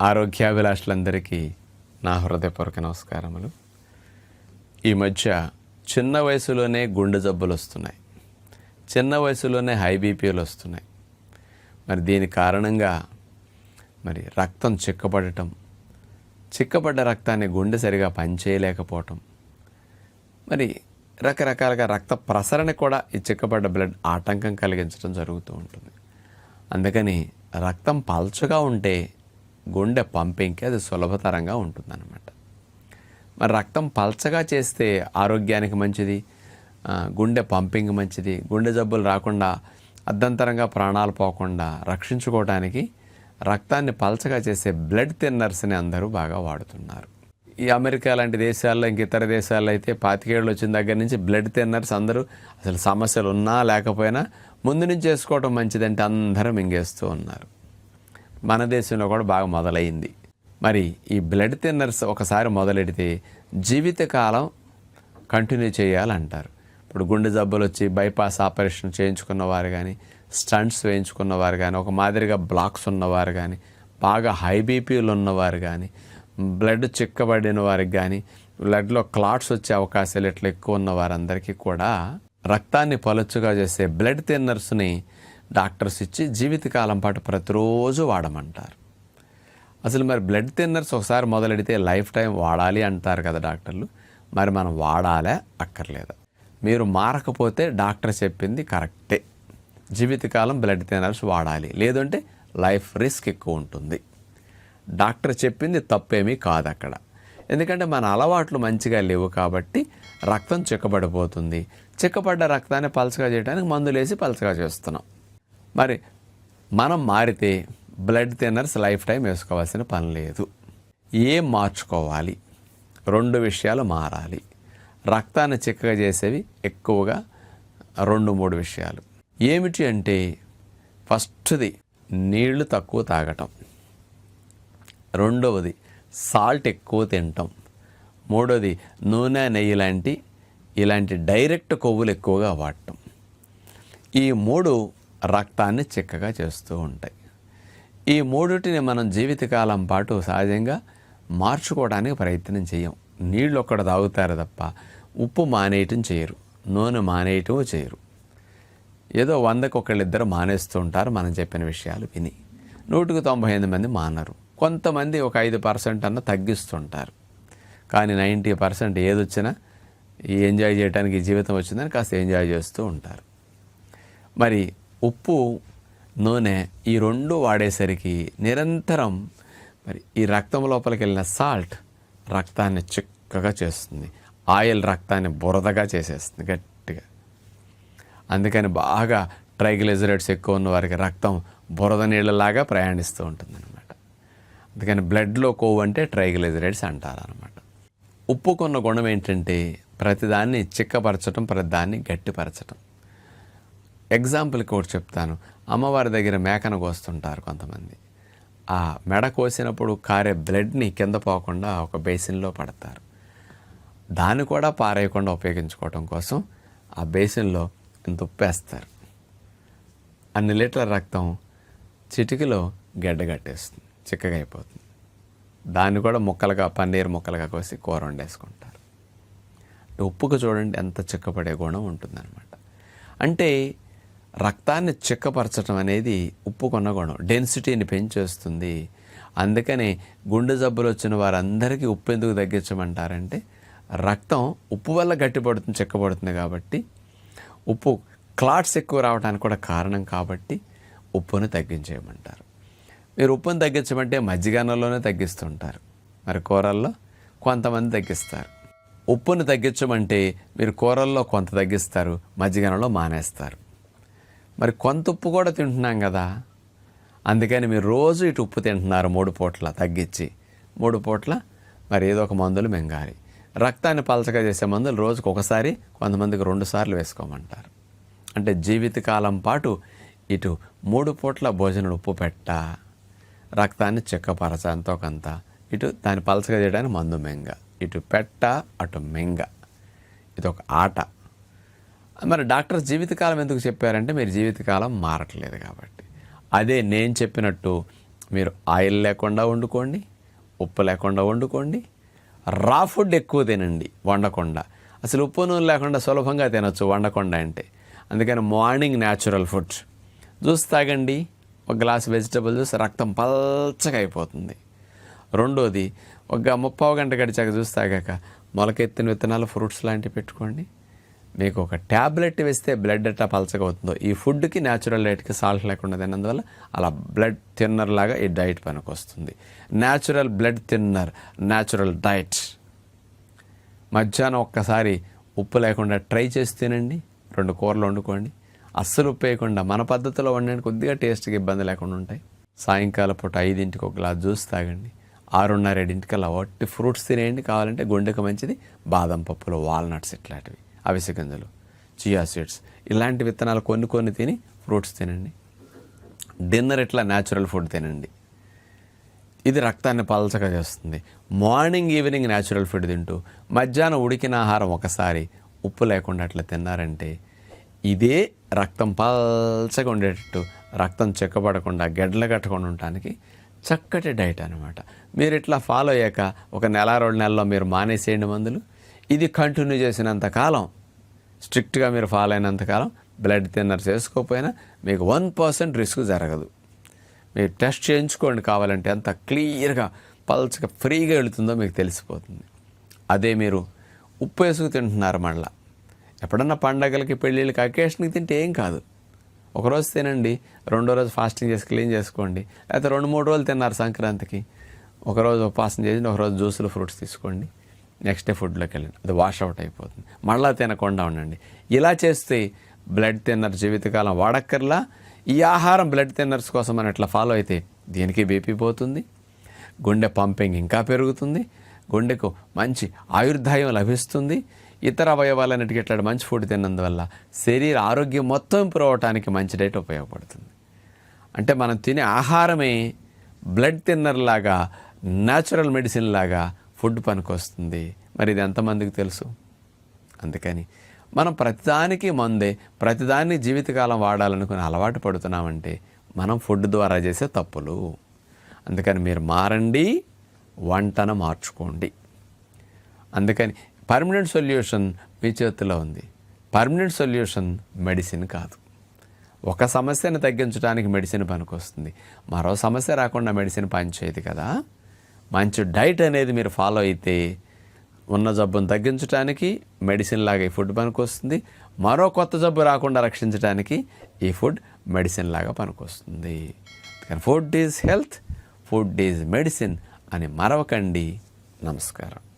ఆరోగ్యాభిలాషులందరికీ నా హృదయపూర్వక నమస్కారములు. ఈ మధ్య చిన్న వయసులోనే గుండె జబ్బులు వస్తున్నాయి. చిన్న వయసులోనే హై బీపీలు వస్తున్నాయి. మరి దీని కారణంగా మరి రక్తం చిక్కబడటం చిక్కబడ్డ రక్తాన్ని గుండె సరిగా పనిచేయలేకపోవటం మరి రకరకాలుగా రక్త ప్రసరణ కూడా ఈ చిక్కబడ్డ బ్లడ్ ఆటంకం కలిగించడం జరుగుతూ ఉంటుంది. అందుకని రక్తం పల్చగా ఉంటే గుండె పంపింగ్కి అది సులభతరంగా ఉంటుందన్నమాట. మరి రక్తం పల్చగా చేస్తే ఆరోగ్యానికి మంచిది గుండె పంపింగ్ మంచిది గుండె జబ్బులు రాకుండా అర్ధంతరంగా ప్రాణాలు పోకుండా రక్షించుకోవడానికి రక్తాన్ని పల్చగా చేసే బ్లడ్ థిన్నర్స్ని అందరూ బాగా వాడుతున్నారు. ఈ అమెరికా లాంటి దేశాల్లో ఇంక ఇతర దేశాల్లో అయితే పాతికేళ్ళు వచ్చిన దగ్గర నుంచి బ్లడ్ థిన్నర్స్ అందరూ అసలు సమస్యలు ఉన్నా లేకపోయినా ముందు నుంచి చేసుకోవడం మంచిదంటే అందరూ మింగేస్తూ ఉన్నారు. మన దేశంలో కూడా బాగా మొదలైంది. మరి ఈ బ్లడ్ థిన్నర్స్ ఒకసారి మొదలెడితే జీవితకాలం కంటిన్యూ చేయాలంటారు. ఇప్పుడు గుండె జబ్బులు వచ్చి బైపాస్ ఆపరేషన్ చేయించుకున్నవారు కానీ స్టంట్స్ వేయించుకున్నవారు కానీ ఒక మాదిరిగా బ్లాక్స్ ఉన్నవారు కానీ బాగా హై బీపీలు ఉన్నవారు కానీ బ్లడ్ చిక్కబడిన వారికి కానీ బ్లడ్లో క్లాట్స్ వచ్చే అవకాశాలు ఇట్లా ఎక్కువ ఉన్న వారందరికీ కూడా రక్తాన్ని పలుచుగా చేసే బ్లడ్ థిన్నర్స్ని డాక్టర్స్ ఇచ్చి జీవితకాలం పాటు ప్రతిరోజు వాడమంటారు. అసలు మరి బ్లడ్ థిన్నర్స్ ఒకసారి మొదలెడితే లైఫ్ టైం వాడాలి అంటారు కదా డాక్టర్లు. మరి మనం వాడాలే? అక్కర్లేదా. మీరు మారకపోతే డాక్టర్ చెప్పింది కరెక్టే. జీవితకాలం బ్లడ్ థిన్నర్స్ వాడాలి. లేదంటే లైఫ్ రిస్క్ ఎక్కువ ఉంటుంది. డాక్టర్ చెప్పింది తప్పేమీ కాదు అక్కడ. ఎందుకంటే మన అలవాట్లు మంచిగా లేవు కాబట్టి రక్తం చిక్కబడిపోతుంది. చిక్కబడ్డ రక్తాన్ని పలచగా చేయడానికి మందులేసి పలచగా చేస్తున్నాం. మరి మనం మారితే బ్లడ్ థిన్నర్స్ లైఫ్ టైం వేసుకోవాల్సిన పని లేదు. ఏం మార్చుకోవాలి? రెండు విషయాలు మారాలి. రక్తాన్ని చిక్కగా చేసేవి ఎక్కువగా రెండు మూడు విషయాలు. ఏమిటి అంటే ఫస్ట్ది నీళ్ళు తక్కువ తాగటం. రెండవది సాల్ట్ ఎక్కువ తినటం. మూడోది నూనె నెయ్యి లాంటి ఇలాంటి డైరెక్ట్ కొవ్వులు ఎక్కువగా వాడటం. ఈ మూడు రక్తాన్ని చిక్కగా చేస్తూ ఉంటాయి. ఈ మూడిటిని మనం జీవితకాలం పాటు సహజంగా మార్చుకోవడానికి ప్రయత్నం చేయం. నీళ్ళు ఒక్కడ తాగుతారు తప్ప ఉప్పు మానేయటం చేయరు. నూనె మానేయటం చేయరు. ఏదో వందకు ఒకళ్ళిద్దరు మానేస్తూ ఉంటారు మనం చెప్పిన విషయాలు విని. నూటికి తొంభై ఎనిమిది మంది మానరు. కొంతమంది ఒక ఐదు పర్సెంట్ అన్న తగ్గిస్తుంటారు. కానీ నైంటీ పర్సెంట్ ఏదొచ్చినా ఈ ఎంజాయ్ చేయడానికి జీవితం వచ్చిందని కాస్త ఎంజాయ్ చేస్తూ ఉంటారు. మరి ఉప్పు నూనె ఈ రెండు వాడేసరికి నిరంతరం మరి ఈ రక్తం లోపలికి వెళ్ళిన సాల్ట్ రక్తాన్ని చిక్కగా చేస్తుంది. ఆయిల్ రక్తాన్ని బురదగా చేసేస్తుంది గట్టిగా. అందుకని బాగా ట్రైగ్లిజరైడ్స్ ఎక్కువ ఉన్న వారికి రక్తం బురద నీళ్ళలాగా ప్రయాణిస్తూ ఉంటుంది అనమాట అందుకని బ్లడ్లో కొవ్వు అంటే ట్రైగ్లిజరైడ్స్ అంటారు అనమాట ఉప్పుకున్న గుణం ఏంటంటే ప్రతిదాన్ని చిక్కపరచడం ప్రతిదాన్ని గట్టిపరచడం ఎగ్జాంపుల్కి ఒకటి చెప్తాను. అమ్మవారి దగ్గర మేకను కోస్తుంటారు కొంతమంది. ఆ మెడ కోసినప్పుడు కారే బ్లడ్ని కింద పోకుండా ఒక బేసిన్లో పడతారు. దాన్ని కూడా పారేయకుండా ఉపయోగించుకోవటం కోసం ఆ బేసిన్లో ఇంత ఉప్పేస్తారు. అన్ని లీటర్ల రక్తం చిటికలో గడ్డగట్టేస్తుంది చిక్కగా అయిపోతుంది. దాన్ని కూడా ముక్కలుగా పన్నీర్ ముక్కలుగా కోసి కూర వండేసుకుంటారు. ఉప్పుకు చూడండి ఎంత చిక్కపడే గుణం ఉంటుందన్నమాట. అంటే రక్తాన్ని చిక్కపరచడం అనేది ఉప్పు కొనగుణం డెన్సిటీని పెంచేస్తుంది. అందుకని గుండె జబ్బులు వచ్చిన వారందరికీ ఉప్పు ఎందుకు తగ్గించమంటారంటే రక్తం ఉప్పు వల్ల గట్టిపడుతుంది చిక్కబడుతుంది కాబట్టి ఉప్పు క్లాట్స్ ఎక్కువ రావడానికి కూడా కారణం కాబట్టి ఉప్పును తగ్గించేయమంటారు. మీరు ఉప్పును తగ్గించమంటే మజ్జిగన్నంలోనే తగ్గిస్తుంటారు. మరి కూరల్లో కొంతమంది తగ్గిస్తారు. ఉప్పును తగ్గించమంటే మీరు కూరల్లో కొంత తగ్గిస్తారు మజ్జిగనంలో మానేస్తారు. మరి కొంత ఉప్పు కూడా తింటున్నాం కదా. అందుకని మీరు రోజు ఇటు ఉప్పు తింటున్నారు మూడు పూట్ల తగ్గించి. మూడు పూట్ల మరి ఏదో ఒక మందులు మింగాలి. రక్తాన్ని పలచగా చేసే మందులు రోజుకు ఒకసారి కొంతమందికి రెండు సార్లు వేసుకోమంటారు. అంటే జీవితకాలం పాటు ఇటు మూడు పూట్ల భోజనం ఉప్పు పెట్ట రక్తాన్ని చెక్కపరచ ఎంతో కొంత ఇటు దాన్ని పలచగా చేయడానికి మందు మెంగ ఇటు పెట్ట అటు మెంగ. ఇది ఒక ఆట. మరి డాక్టర్ జీవితకాలం ఎందుకు చెప్పారంటే మీరు జీవితకాలం మారట్లేదు కాబట్టి. అదే నేను చెప్పినట్టు మీరు ఆయిల్ లేకుండా వండుకోండి ఉప్పు లేకుండా వండుకోండి రా ఫుడ్ ఎక్కువ తినండి వండకుండా. అసలు ఉప్పు నూనె లేకుండా సులభంగా తినొచ్చు వండకుండా అంటే. అందుకని మార్నింగ్ న్యాచురల్ ఫుడ్. జ్యూస్ తాగండి ఒక గ్లాస్ వెజిటబుల్ జ్యూస్ రక్తం పల్చగా అయిపోతుంది. రెండోది ఒక ముప్పావు గంట గడిచాక జ్యూస్ తాగాక మొలకెత్తిన విత్తనాలు ఫ్రూట్స్ లాంటివి పెట్టుకోండి. మీకు ఒక ట్యాబ్లెట్ వేస్తే బ్లడ్ ఎట్లా పలచగా అవుతుందో ఈ ఫుడ్కి న్యాచురల్ డైట్కి సాల్ట్ లేకుండా తిన్నందువల్ల అలా బ్లడ్ థిన్నర్ లాగా ఈ డైట్ పనికి వస్తుంది natural blood thinner natural diet. మధ్యాహ్నం ఒక్కసారి ఉప్పు లేకుండా ట్రై చేసి తినండి రెండు కూరలు వండుకోండి. అస్సలు ఉప్పు వేయకుండా మన పద్ధతిలో వండండి కొద్దిగా టేస్ట్కి ఇబ్బంది లేకుండా ఉంటాయి. సాయంకాల పూట ఐదింటికి ఒక గ్లాస్ జ్యూస్ తాగండి. ఆరున్నర ఏడింటికల్లా వట్టి ఫ్రూట్స్ తినేయండి. కావాలంటే గుండెకు మంచిది బాదం పప్పులు వాల్నట్స్ ఇట్లాంటివి. అవిసె గింజలు చియా సీడ్స్ ఇలాంటి విత్తనాలు కొన్ని కొన్ని తిని ఫ్రూట్స్ తినండి. డిన్నర్ ఇట్లా న్యాచురల్ ఫుడ్ తినండి. ఇది రక్తాన్ని పలచగా చేస్తుంది. మార్నింగ్ ఈవినింగ్ న్యాచురల్ ఫుడ్ తింటూ మధ్యాహ్నం ఉడికిన ఆహారం ఒకసారి ఉప్పు లేకుండా అట్లా తిన్నారంటే ఇదే రక్తం పల్చగా ఉండేటట్టు రక్తం చెక్కబడకుండా గడ్డలు కట్టకుండా ఉండటానికి చక్కటి డైట్ అనమాట మీరు ఇట్లా ఫాలో అయ్యాక ఒక నెల రెండు నెలల్లో మీరు మానేసేయండి మందులు. ఇది కంటిన్యూ చేసినంత కాలం స్ట్రిక్ట్గా మీరు ఫాలో అయినంతకాలం బ్లడ్ థిన్నర్ చేసుకోకపోయినా మీకు వన్ పర్సెంట్ రిస్క్ జరగదు. మీరు టెస్ట్ చేయించుకోండి కావాలంటే ఎంత క్లియర్గా పల్చగా ఫ్రీగా వెళుతుందో మీకు తెలిసిపోతుంది. అదే మీరు ఉప్పు వేసుకు తింటున్నారు మళ్ళా. ఎప్పుడన్నా పండగలకి పెళ్ళిళ్ళకి అకేషన్కి తింటే ఏం కాదు. ఒకరోజు తినండి రెండో రోజు ఫాస్టింగ్ చేసి క్లీన్ చేసుకోండి లేకపోతే రెండు మూడు రోజులు తిన్నారు సంక్రాంతికి. ఒకరోజు ఉపవాసం చేసి ఒకరోజు జ్యూసులు ఫ్రూట్స్ తీసుకోండి. నెక్స్ట్ డే ఫుడ్లోకి వెళ్ళండి అది వాష్ అవుట్ అయిపోతుంది. మళ్ళా తినకుండా ఉండండి. ఇలా చేస్తే బ్లడ్ థిన్నర్ జీవితకాలం వాడక్కర్లా? ఈ ఆహారం బ్లడ్ థిన్నర్స్ కోసం మనం ఇట్లా ఫాలో అయితే దీనికి బీపీ పోతుంది. గుండె పంపింగ్ ఇంకా పెరుగుతుంది. గుండెకు మంచి ఆయుర్దాయం లభిస్తుంది. ఇతర అవయవాలన్నిటికీ ఇట్లా మంచి ఫుడ్ తిన్నందువల్ల శరీర ఆరోగ్యం మొత్తం ఇంప్రూవ్ అవడానికి మంచి డైట్ ఉపయోగపడుతుంది. అంటే మనం తినే ఆహారమే బ్లడ్ థిన్నర్ లాగా న్యాచురల్ మెడిసిన్ లాగా ఫుడ్ పనికొస్తుంది. మరి ఇది ఎంతమందికి తెలుసు? అందుకని మనం ప్రతిదానికి మందే ప్రతిదాన్ని జీవితకాలం వాడాలనుకుని అలవాటు పడుతున్నామంటే మనం ఫుడ్ ద్వారా చేసే తప్పులు. అందుకని మీరు మారండి వంటను మార్చుకోండి. అందుకని పర్మనెంట్ సొల్యూషన్ మీ చేతిలో ఉంది. పర్మనెంట్ సొల్యూషన్ మెడిసిన్ కాదు. ఒక సమస్యను తగ్గించడానికి మెడిసిన్ పనికొస్తుంది. మరో సమస్య రాకుండా మెడిసిన్ పనిచేయదు కదా. మంచి డైట్ అనేది మీరు ఫాలో అయితే ఉన్న జబ్బును తగ్గించడానికి మెడిసిన్ లాగా ఈ ఫుడ్ పనికొస్తుంది. మరో కొత్త జబ్బు రాకుండా రక్షించడానికి ఈ ఫుడ్ మెడిసిన్ లాగా పనికొస్తుంది. Food is health food is medicine అని మరవకండి. నమస్కారం.